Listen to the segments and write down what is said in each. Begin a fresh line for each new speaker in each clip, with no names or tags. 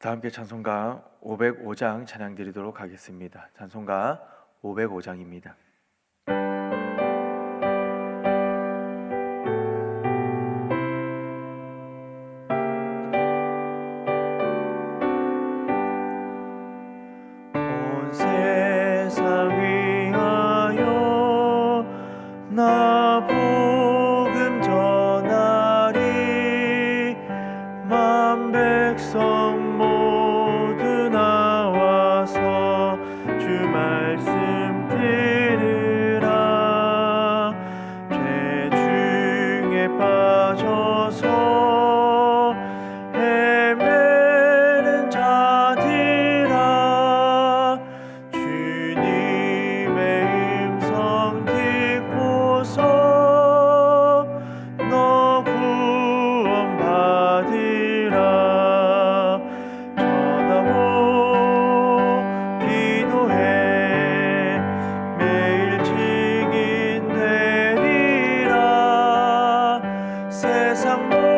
다 함께 찬송가 505장 찬양 드리도록 하겠습니다. 찬송가 505장입니다. 세상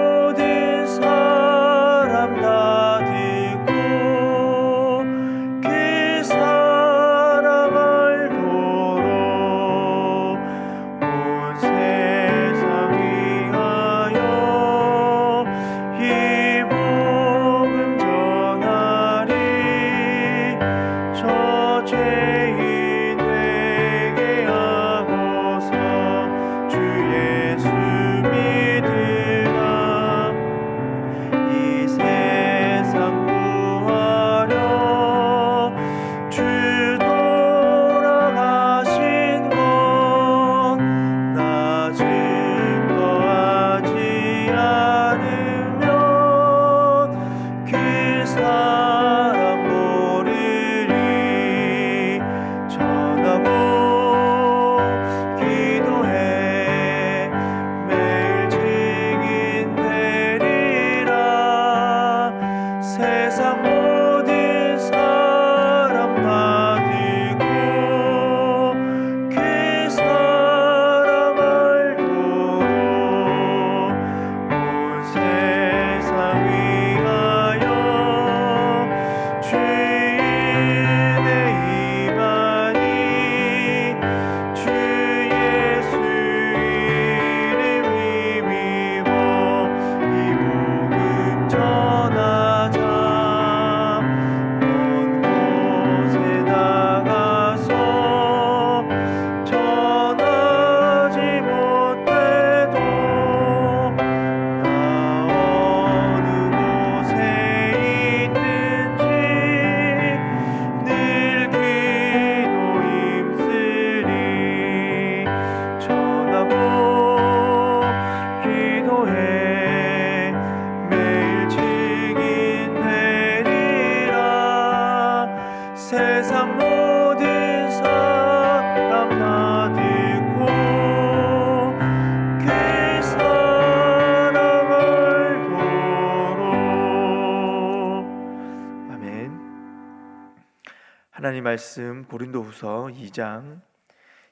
하나님 말씀 고린도후서 2장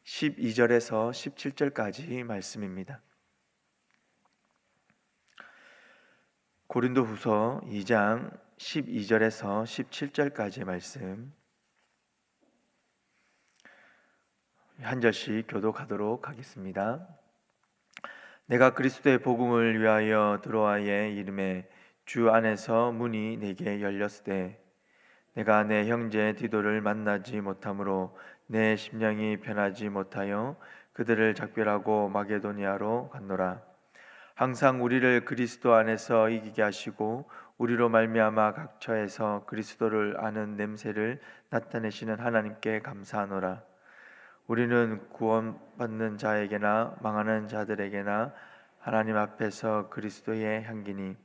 12절에서 17절까지 말씀입니다. 고린도후서 2장 12절에서 17절까지의 말씀 한 절씩 교독하도록 하겠습니다. 내가 그리스도의 복음을 위하여 들어와의 이름에 주 안에서 문이 내게 열렸으되 내가 내 형제 디도를 만나지 못하므로 내 심령이 편하지 못하여 그들을 작별하고 마게도니아로 갔노라. 항상 우리를 그리스도 안에서 이기게 하시고 우리로 말미암아 각 처에서 그리스도를 아는 냄새를 나타내시는 하나님께 감사하노라. 우리는 구원받는 자에게나 망하는 자들에게나 하나님 앞에서 그리스도의 향기니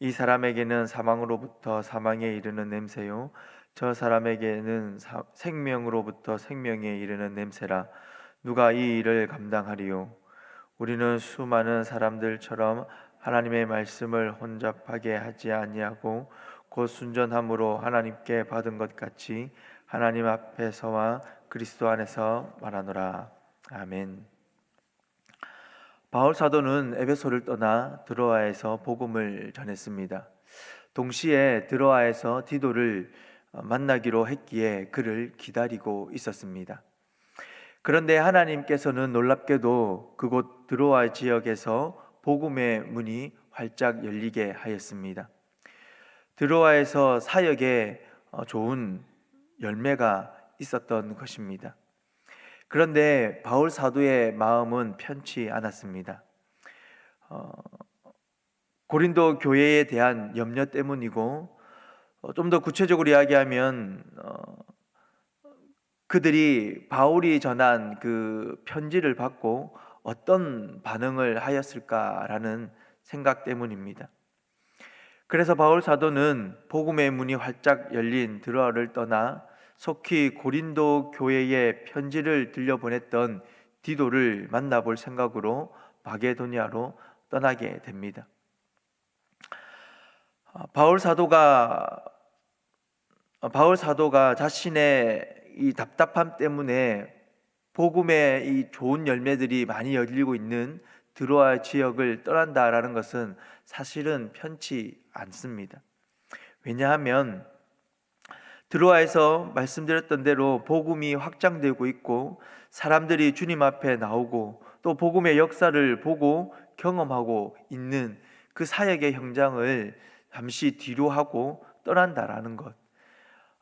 이 사람에게는 사망으로부터 사망에 이르는 냄새요 저 사람에게는 사- 생명으로부터 생명에 이르는 냄새라 누가 이 일을 감당하리요 우리는 수많은 사람들처럼 하나님의 말씀을 혼잡하게 하지 아니하고 곧 순전함으로 하나님께 받은 것 같이 하나님 앞에서와 그리스도 안에서 말하노라. 아멘. 바울 사도는 에베소를 떠나 드로아에서 복음을 전했습니다. 동시에 드로아에서 디도를 어, 만나기로 했기에 그를 기다리고 있었습니다. 그런데 하나님께서는 놀랍게도 그곳 드로아 지역에서 복음의 문이 활짝 열리게 하였습니다. 드로아에서 사역에 어, 좋은 열매가 있었던 것입니다. 그런데 바울 사도의 마음은 편치 않았습니다. 어, 고린도 교회에 대한 염려 때문이고 어, 좀더 구체적으로 이야기하면 어, 그들이 바울이 전한 그 편지를 받고 어떤 반응을 하였을까라는 생각 때문입니다. 그래서 바울 사도는 복음의 문이 활짝 열린 드로아를 떠나 속히 고린도 교회에 편지를 들려보냈던 디도를 만나볼 생각으로 마게도니아로 떠나게 됩니다. 아, 바울 사도가 아, 바울 사도가 자신의 이 답답함 때문에 복음의 이 좋은 열매들이 많이 열리고 있는 드로아 지역을 떠난다라는 것은 사실은 편치 않습니다. 왜냐하면 드로아에서 말씀드렸던 대로 복음이 확장되고 있고 사람들이 주님 앞에 나오고 또 복음의 역사를 보고 경험하고 있는 그 사역의 현장을 잠시 뒤로 하고 떠난다라는 것.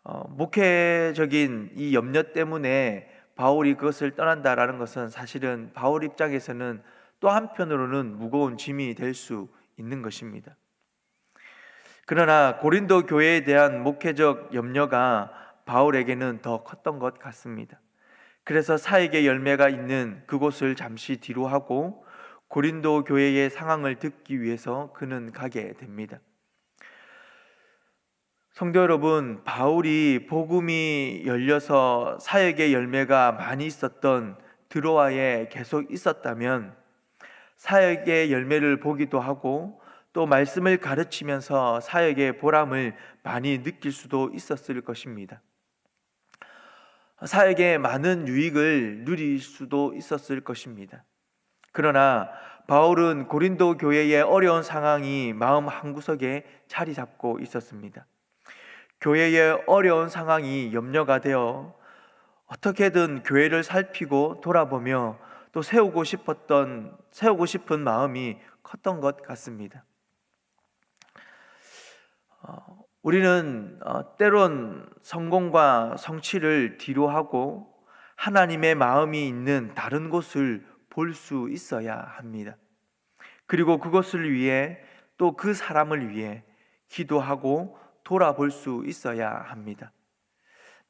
어, 목회적인 이 염려 때문에 바울이 그것을 떠난다라는 것은 사실은 바울 입장에서는 또 한편으로는 무거운 짐이 될 수 있는 것입니다. 그러나 고린도 교회에 대한 목회적 염려가 바울에게는 더 컸던 것 같습니다. 그래서 사역의 열매가 있는 그곳을 잠시 뒤로 하고 고린도 교회의 상황을 듣기 위해서 그는 가게 됩니다. 성도 여러분, 바울이 복음이 열려서 사역의 열매가 많이 있었던 드로아에 계속 있었다면 사역의 열매를 보기도 하고 또 말씀을 가르치면서 사역의 보람을 많이 느낄 수도 있었을 것입니다. 사역의 많은 유익을 누릴 수도 있었을 것입니다. 그러나 바울은 고린도 교회의 어려운 상황이 마음 한구석에 자리 잡고 있었습니다. 교회의 어려운 상황이 염려가 되어 어떻게든 교회를 살피고 돌아보며 또 세우고 싶었던 세우고 싶은 마음이 컸던 것 같습니다. 어, 우리는 어, 때론 성공과 성취를 뒤로 하고 하나님의 마음이 있는 다른 곳을 볼 수 있어야 합니다. 그리고 그것을 위해 또 그 사람을 위해 기도하고 돌아볼 수 있어야 합니다.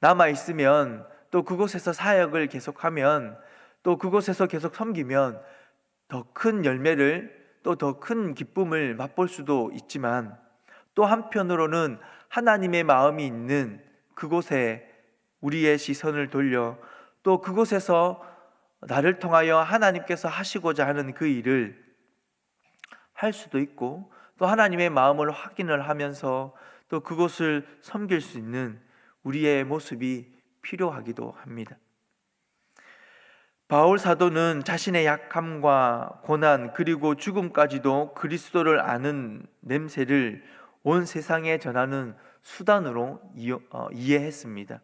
남아 있으면 또 그곳에서 사역을 계속하면 또 그곳에서 계속 섬기면 더 큰 열매를 또 더 큰 기쁨을 맛볼 수도 있지만 또 한편으로는 하나님의 마음이 있는 그곳에 우리의 시선을 돌려 또 그곳에서 나를 통하여 하나님께서 하시고자 하는 그 일을 할 수도 있고 또 하나님의 마음을 확인을 하면서 또 그곳을 섬길 수 있는 우리의 모습이 필요하기도 합니다. 바울 사도는 자신의 약함과 고난 그리고 죽음까지도 그리스도를 아는 냄새를 온 세상에 전하는 수단으로 어, 이해했습니다.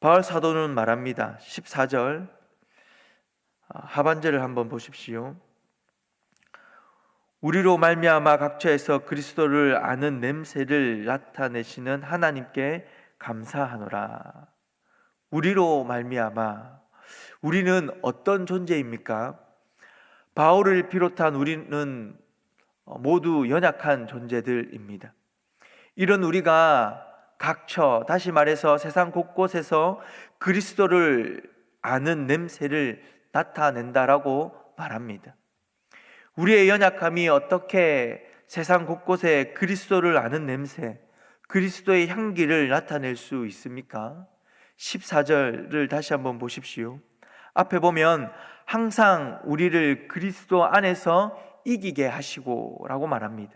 바울 사도는 말합니다. 14절 아, 하반절을 한번 보십시오. 우리로 말미암아 각처에서 그리스도를 아는 냄새를 나타내시는 하나님께 감사하노라. 우리로 말미암아 우리는 어떤 존재입니까? 바울을 비롯한 우리는 모두 연약한 존재들입니다. 이런 우리가 각처 다시 말해서 세상 곳곳에서 그리스도를 아는 냄새를 나타낸다라고 말합니다. 우리의 연약함이 어떻게 세상 곳곳에 그리스도를 아는 냄새, 그리스도의 향기를 나타낼 수 있습니까? 14절을 다시 한번 보십시오. 앞에 보면 항상 우리를 그리스도 안에서 이기게 하시고라고 말합니다.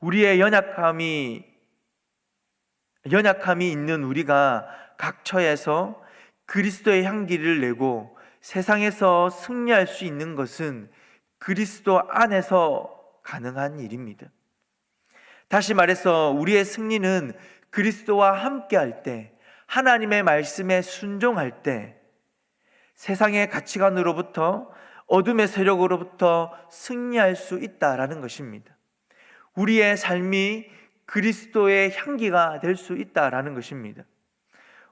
우리의 연약함이 연약함이 있는 우리가 각처에서 그리스도의 향기를 내고 세상에서 승리할 수 있는 것은 그리스도 안에서 가능한 일입니다. 다시 말해서 우리의 승리는 그리스도와 함께 할 때, 하나님의 말씀에 순종할 때, 세상의 가치관으로부터 어둠의 세력으로부터 승리할 수 있다라는 것입니다. 우리의 삶이 그리스도의 향기가 될 수 있다라는 것입니다.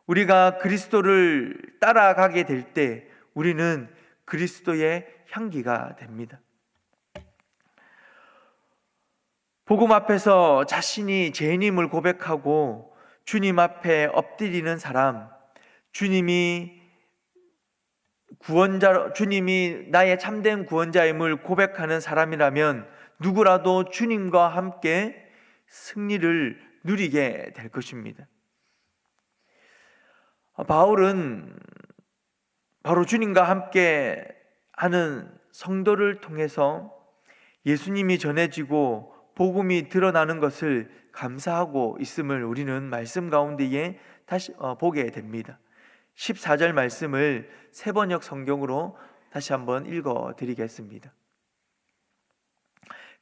우리가 그리스도를 따라가게 될 때 우리는 그리스도의 향기가 됩니다. 복음 앞에서 자신이 죄인임을 고백하고 주님 앞에 엎드리는 사람, 주님이 구원자, 주님이 나의 참된 구원자임을 고백하는 사람이라면 누구라도 주님과 함께 승리를 누리게 될 것입니다. 바울은 바로 주님과 함께 하는 성도를 통해서 예수님이 전해지고 복음이 드러나는 것을 감사하고 있음을 우리는 말씀 가운데에 다시 어, 보게 됩니다. 14절 말씀을 세 번역 성경으로 다시 한번 읽어 드리겠습니다.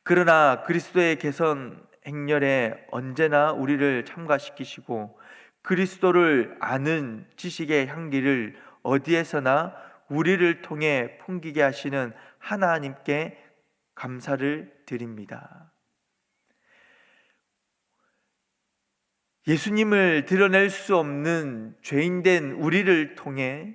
그러나 그리스도의 개선 행렬에 언제나 우리를 참가시키시고 그리스도를 아는 지식의 향기를 어디에서나 우리를 통해 풍기게 하시는 하나님께 감사를 드립니다. 예수님을 드러낼 수 없는 죄인된 우리를 통해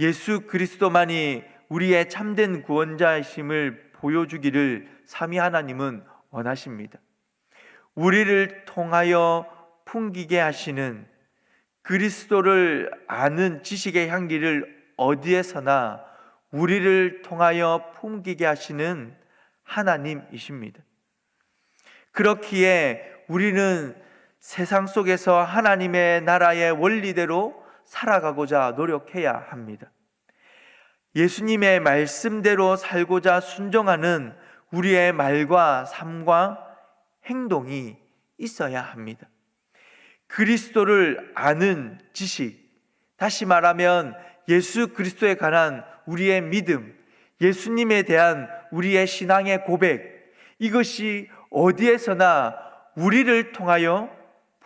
예수 그리스도만이 우리의 참된 구원자이심을 보여주기를 삼위 하나님은 원하십니다. 우리를 통하여 풍기게 하시는 그리스도를 아는 지식의 향기를 어디에서나 우리를 통하여 풍기게 하시는 하나님이십니다. 그렇기에 우리는 세상 속에서 하나님의 나라의 원리대로 살아가고자 노력해야 합니다. 예수님의 말씀대로 살고자 순종하는 우리의 말과 삶과 행동이 있어야 합니다. 그리스도를 아는 지식, 다시 말하면 예수 그리스도에 관한 우리의 믿음, 예수님에 대한 우리의 신앙의 고백, 이것이 어디에서나 우리를 통하여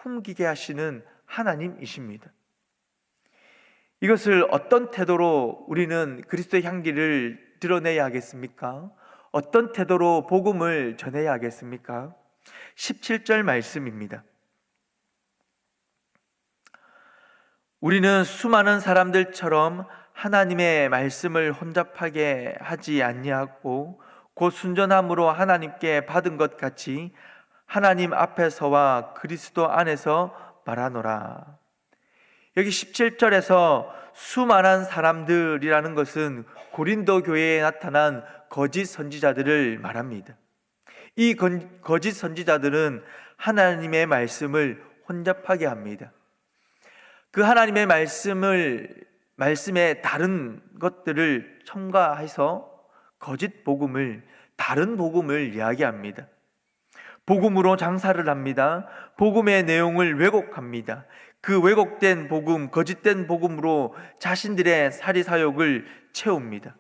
품기게 하시는 하나님이십니다. 이것을 어떤 태도로 우리는 그리스도의 향기를 드러내야 하겠습니까? 어떤 태도로 복음을 전해야 하겠습니까? 17절 말씀입니다. 우리는 수많은 사람들처럼 하나님의 말씀을 혼잡하게 하지 아니하고 곧 순전함으로 하나님께 받은 것 같이 하나님 앞에서와 그리스도 안에서 말하노라. 여기 17절에서 수많은 사람들이라는 것은 고린도 교회에 나타난 거짓 선지자들을 말합니다. 이 거짓 선지자들은 하나님의 말씀을 혼잡하게 합니다. 그 하나님의 말씀을 말씀에 다른 것들을 첨가해서 거짓 복음을 다른 복음을 이야기합니다. 복음으로 장사를 합니다. 복음의 내용을 왜곡합니다. 그 왜곡된 복음, 거짓된 복음으로 자신들의 사리 사욕을 채웁니다.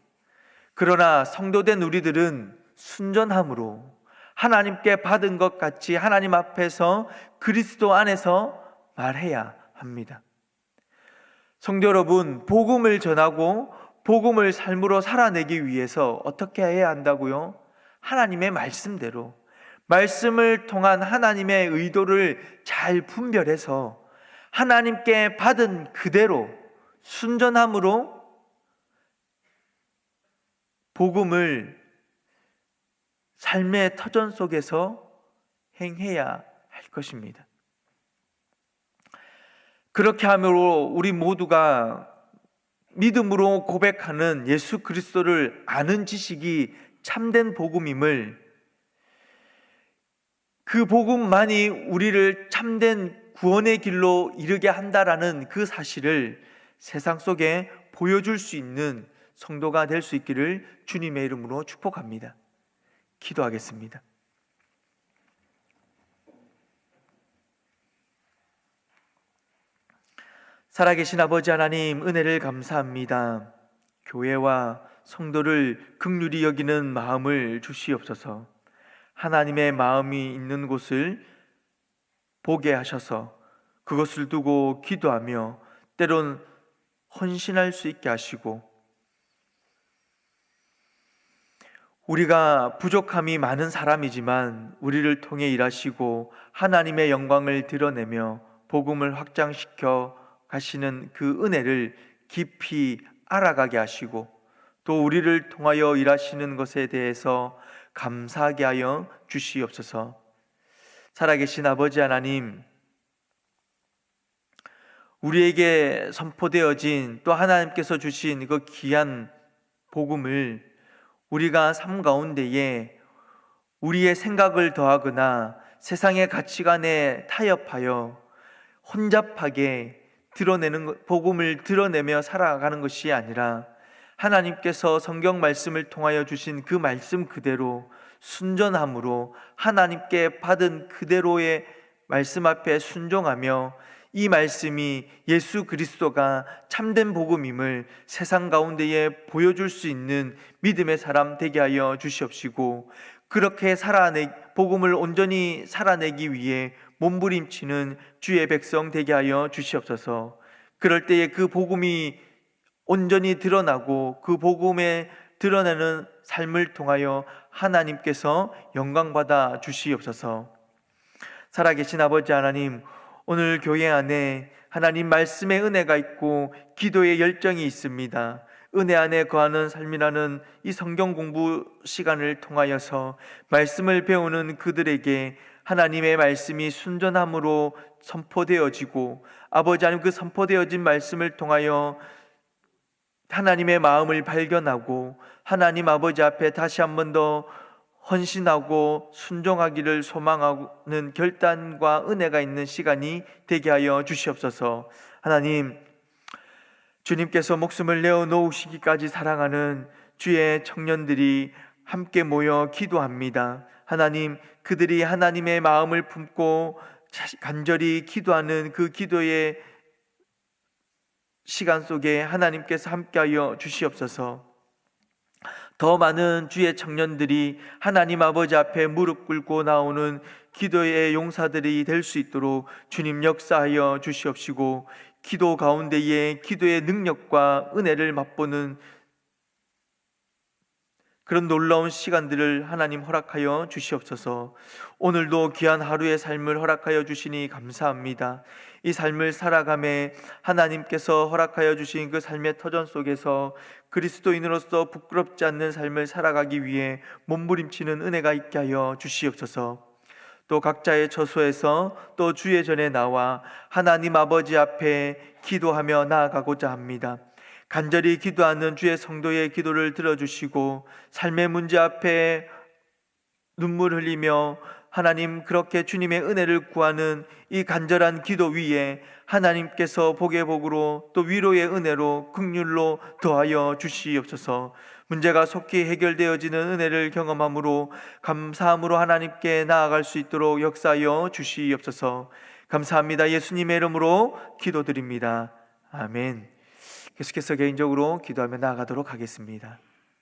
그러나 성도된 우리들은 순전함으로 하나님께 받은 것 같이 하나님 앞에서 그리스도 안에서 말해야 합니다. 성도 여러분, 복음을 전하고 복음을 삶으로 살아내기 위해서 어떻게 해야 한다고요? 하나님의 말씀대로 말씀을 통한 하나님의 의도를 잘 분별해서 하나님께 받은 그대로 순전함으로 복음을 삶의 터전 속에서 행해야 할 것입니다. 그렇게 함으로 우리 모두가 믿음으로 고백하는 예수 그리스도를 아는 지식이 참된 복음임을 그 복음만이 우리를 참된 구원의 길로 이르게 한다라는 그 사실을 세상 속에 보여줄 수 있는 성도가 될 수 있기를 주님의 이름으로 축복합니다. 기도하겠습니다. 살아계신 아버지 하나님 은혜를 감사합니다. 교회와 성도를 극률이 여기는 마음을 주시옵소서. 하나님의 마음이 있는 곳을 보게 하셔서 그것을 두고 기도하며 때론 헌신할 수 있게 하시고 우리가 부족함이 많은 사람이지만 우리를 통해 일하시고 하나님의 영광을 드러내며 복음을 확장시켜 가시는 그 은혜를 깊이 알아가게 하시고 또 우리를 통하여 일하시는 것에 대해서 감사하게 하여 주시옵소서. 살아계신 아버지 하나님, 우리에게 선포되어진 또 하나님께서 주신 그 귀한 복음을 우리가 삶 가운데에 우리의 생각을 더하거나 세상의 가치관에 타협하여 혼잡하게 드러내는 것, 복음을 드러내며 살아가는 것이 아니라 하나님께서 성경 말씀을 통하여 주신 그 말씀 그대로 순전함으로 하나님께 받은 그대로의 말씀 앞에 순종하며 이 말씀이 예수 그리스도가 참된 복음임을 세상 가운데에 보여줄 수 있는 믿음의 사람 되게 하여 주시옵시고 그렇게 살아내 복음을 온전히 살아내기 위해 몸부림치는 주의 백성 되게 하여 주시옵소서. 그럴 때에 그 복음이 온전히 드러나고 그 복음에 드러내는 삶을 통하여 하나님께서 영광받아 주시옵소서. 살아계신 아버지 하나님, 오늘 교회 안에 하나님 말씀의 은혜가 있고 기도의 열정이 있습니다. 은혜 안에 거하는 삶이라는 이 성경 공부 시간을 통하여서 말씀을 배우는 그들에게 하나님의 말씀이 순전함으로 선포되어지고 아버지 하나님 그 선포되어진 말씀을 통하여 하나님의 마음을 발견하고 하나님 아버지 앞에 다시 한 번 더 헌신하고 순종하기를 소망하는 결단과 은혜가 있는 시간이 되게 하여 주시옵소서. 하나님, 주님께서 목숨을 내어 놓으시기까지 사랑하는 주의 청년들이 함께 모여 기도합니다. 하나님, 그들이 하나님의 마음을 품고 간절히 기도하는 그 기도의 시간 속에 하나님께서 함께하여 주시옵소서. 더 많은 주의 청년들이 하나님 아버지 앞에 무릎 꿇고 나오는 기도의 용사들이 될 수 있도록 주님 역사하여 주시옵시고 기도 가운데에 기도의 능력과 은혜를 맛보는 그런 놀라운 시간들을 하나님 허락하여 주시옵소서. 오늘도 귀한 하루의 삶을 허락하여 주시니 감사합니다. 이 삶을 살아감에 하나님께서 허락하여 주신 그 삶의 터전 속에서 그리스도인으로서 부끄럽지 않는 삶을 살아가기 위해 몸부림치는 은혜가 있게 하여 주시옵소서. 또 각자의 처소에서 또 주의 전에 나와 하나님 아버지 앞에 기도하며 나아가고자 합니다. 간절히 기도하는 주의 성도의 기도를 들어주시고 삶의 문제 앞에 눈물 흘리며 하나님 그렇게 주님의 은혜를 구하는 이 간절한 기도 위에 하나님께서 복의 복으로 또 위로의 은혜로 극률로 더하여 주시옵소서. 문제가 속히 해결되어지는 은혜를 경험함으로 감사함으로 하나님께 나아갈 수 있도록 역사하여 주시옵소서. 감사합니다. 예수님의 이름으로 기도드립니다. 아멘. 계속해서 개인적으로 기도하며 나아가도록 하겠습니다.